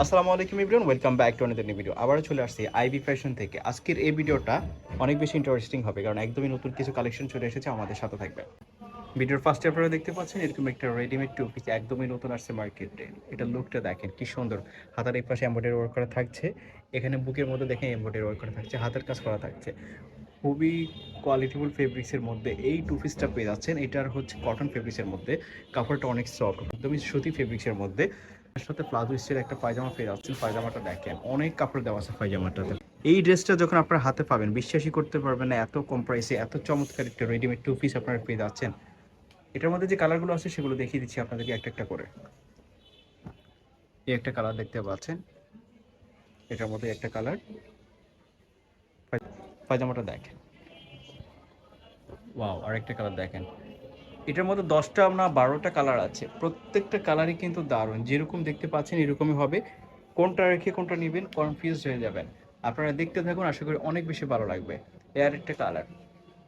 আসসালামু আলাইকুম Ibran welcome back to another video আবারও চলে আসছি আইবি ফ্যাশন থেকে। আজকের এই ভিডিওটা অনেক বেশি ইন্টারেস্টিং হবে, কারণ একদমই নতুন কিছু কালেকশন চলে এসেছে আমাদের সাথে থাকবে। ভিডিওর ফার্স্টে আপনারা দেখতে পাচ্ছেন, এরকম একটা রেডিমেড টু পিস একদমই নতুন আসছে মার্কেটে এটা লুকটা দেখেন, কি সুন্দর। হাতার এই পাশে এম্বয়ডারি ওয়ার্ক করা থাকছে। এখানে বুকের মধ্যে দেখেন এম্বয়ডারি ওয়ার্ক করা থাকছে, হাতের কাজ করা থাকছে। খুবই কোয়ালিটিফুল ফেব্রিক্সের মধ্যে এই টু পিসটা পেয়ে যাচ্ছেন। এটার হচ্ছে কটন ফেব্রিক্সের মধ্যে। কাপড়টা অনেক সফট একদমই সুতি ফেব্রিক্সের মধ্যে। সাথে প্লাজো স্টাইল একটা পায়জামা পেয়ে যাচ্ছেন, পায়জামাটা দেখেন, অনেক কাপড় দেওয়া আছে পায়জামাটাতে। এই ড্রেসটা যখন আপনার হাতে পাবেন, বিশ্বাসই করতে পারবেন না, এত কম প্রাইসে এত চমৎকার একটা রেডিমেড টু পিস আপনারা পেয়ে যাচ্ছেন। এটার মধ্যে যে কালারগুলো আছে, সেগুলো দেখিয়ে দিচ্ছি আপনাদেরকে একটা একটা করে। এই একটা কালার দেখতে পাচ্ছেন। এটার মধ্যে একটা কালার পায়জামাটা দেখেন। ওয়াও আরেকটা কালার দেখেন। এটার মধ্যে দশটা না বারোটা কালার আছে। প্রত্যেকটা কালারই কিন্তু দারুণ। যেরকম দেখতে পাচ্ছেন, এরকমই হবে। কোনটা রেখে কোনটা নেবেন কনফিউজ হয়ে যাবেন। আপনারা দেখতে থাকুন, আশা করি অনেক বেশি ভালো লাগবে। এর একটা কালার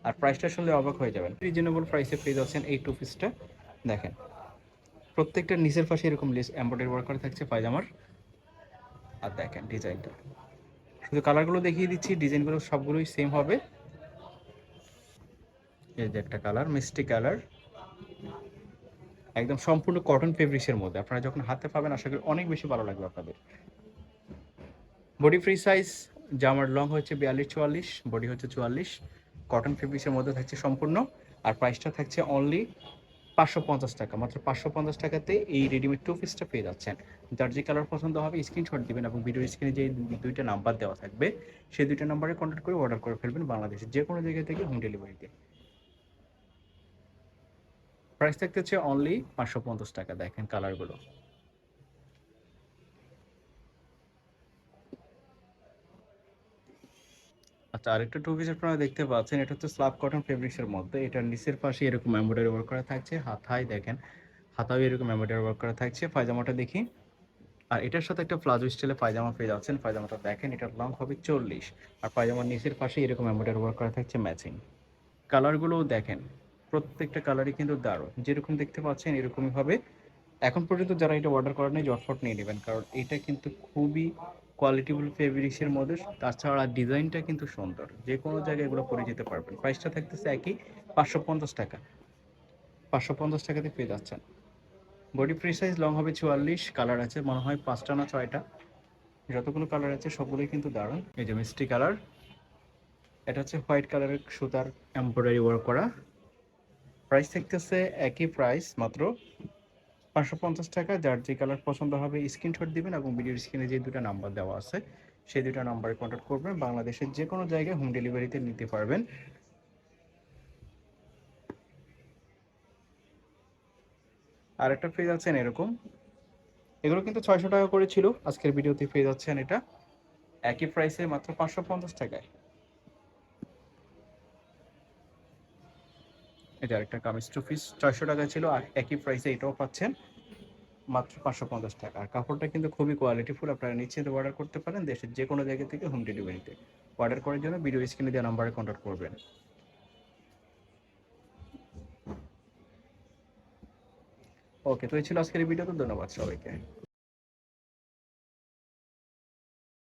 আর প্রাইসটা শুনলে অবাক হয়ে যাবেন। রিজনেবল প্রাইসে পেয়ে যাচ্ছেন এই টু। পিসটা দেখেন। প্রত্যেকটা নিচের পাশে এরকম লেস এম্ব্রয়ডারি ওয়ার্ক করা থাকছে পায়জামার। আর দেখেন ডিজাইনটা শুধু কালারগুলো দেখিয়ে দিচ্ছি ডিজাইনগুলো সবগুলোই সেম হবে। এই যে একটা কালার মিষ্টি কালার একদম সম্পূর্ণ কটন ফেব্রিক্সের মধ্যে। আপনারা যখন হাতে পাবেন, আশা করি অনেক বেশি ভালো লাগবে আপনাদের। বডি ফ্রি সাইজ জামার লং হচ্ছে বিয়াল্লিশ, চুয়াল্লিশ বডি হচ্ছে চুয়াল্লিশ কটন ফেব্রিক্সের মধ্যে থাকছে সম্পূর্ণ, আর প্রাইসটা থাকছে অনলি পাঁচশো পঞ্চাশ টাকা। মাত্র পাঁচশো পঞ্চাশ টাকাতে এই রেডিমেড টু পিসটা পেয়ে যাচ্ছেন। যার যে কালার পছন্দ হবে স্ক্রিনশট দিবেন এবং ভিডিও স্ক্রিনে যে দুইটা নাম্বার দেওয়া থাকবে, সেই দুইটা নাম্বারে কন্ট্যাক্ট করে অর্ডার করে ফেলবেন বাংলাদেশের যে কোনো জায়গা থেকে হোম ডেলিভারিতে প্রাইস থাকতেছে অনলি পাঁচশো পঞ্চাশ টাকা, দেখেন কালারগুলো আচ্ছা আরেকটা টু পিস আপনারা দেখতে পাচ্ছেন, এটা হচ্ছে স্লাব কটন ফেব্রিক্সের মধ্যে। এটার নিচের পাশে এরকম এমব্রয়ডারি ওয়ার্ক করা থাকছে, হাতায় দেখেন হাতাও এরকম এমব্রয়ডারি ওয়ার্ক করা থাকছে, পায়জামাটা দেখি। আর এটার সাথে একটা প্লাজো স্টাইলে পায়জামা পেয়ে যাচ্ছেন, পায়জামাটা দেখেন, এটার লং হবে চল্লিশ। আর পায়জামার নিচের পাশে এরকম এমব্রয়ডারি ওয়ার্ক করা থাকছে ম্যাচিং কালারগুলোও দেখেন। প্রত্যেকটা কালারই কিন্তু দারুণ। যেরকম দেখতে পাচ্ছেন, এরকমই হবে। এখন পর্যন্ত যারা এটা অর্ডার করেন নাই জটফট নিয়ে নেবেন। কারণ এটা কিন্তু খুবই কোয়ালিটিফুল ফেব্রিক্সের মধ্যে। তাছাড়া ডিজাইনটা কিন্তু সুন্দর। যে কোনো জায়গায় এগুলো পরে যেতে পারবেন। প্রাইসটা থাকতেছে একই, পাঁচশো পঞ্চাশ টাকা। পাঁচশো পঞ্চাশ টাকাতে পেয়ে যাচ্ছেন। বডি ফ্রি সাইজ লং হবে চুয়াল্লিশ কালার আছে মনে হয় পাঁচটা না ছয়টা। যতগুলো কালার আছে, সবগুলোই কিন্তু দারুণ। এই যে মিষ্টি কালার এটা হচ্ছে হোয়াইট কালারের সুতার এমব্রয়ডারি ওয়ার্ক করা। প্রাইস থাকতেছে একই প্রাইস মাত্র পাঁচশো পঞ্চাশ টাকা। যার যে কালার পছন্দ হবে স্ক্রিনশট দিবেন এবং ভিডিওর স্ক্রিনে যে দুটো নাম্বার দেওয়া আছে, সেই দুটো নাম্বারে কন্ট্যাক্ট করবেন। বাংলাদেশের যে কোনো জায়গায় হোম ডেলিভারিতে নিতে পারবেন। আর একটা পেয়ে যাচ্ছেন এরকম। এগুলো কিন্তু ছয়শো টাকা করে ছিল। আজকের ভিডিওতে পেয়ে যাচ্ছেন এটা। একই প্রাইসে মাত্র পাঁচশো পঞ্চাশ টাকায়। এটা আরেকটা কামিজ টু পিস ছয়শো টাকা ছিল আর একই প্রাইসে এটাও পাচ্ছেন মাত্র পাঁচশো পঞ্চাশ টাকা। আর কাপড়টা কিন্তু খুবই কোয়ালিটিফুল আপনারা নিশ্চিত অর্ডার করতে পারেন দেশের যে কোনো জায়গা থেকে হোম ডেলিভারিতে অর্ডার করার জন্য ভিডিও স্ক্রিনে দেওয়া নাম্বারে কন্ট্যাক্ট করবেন। ওকে তো এই ছিল আজকের এই ভিডিওতে ধন্যবাদ সবাইকে।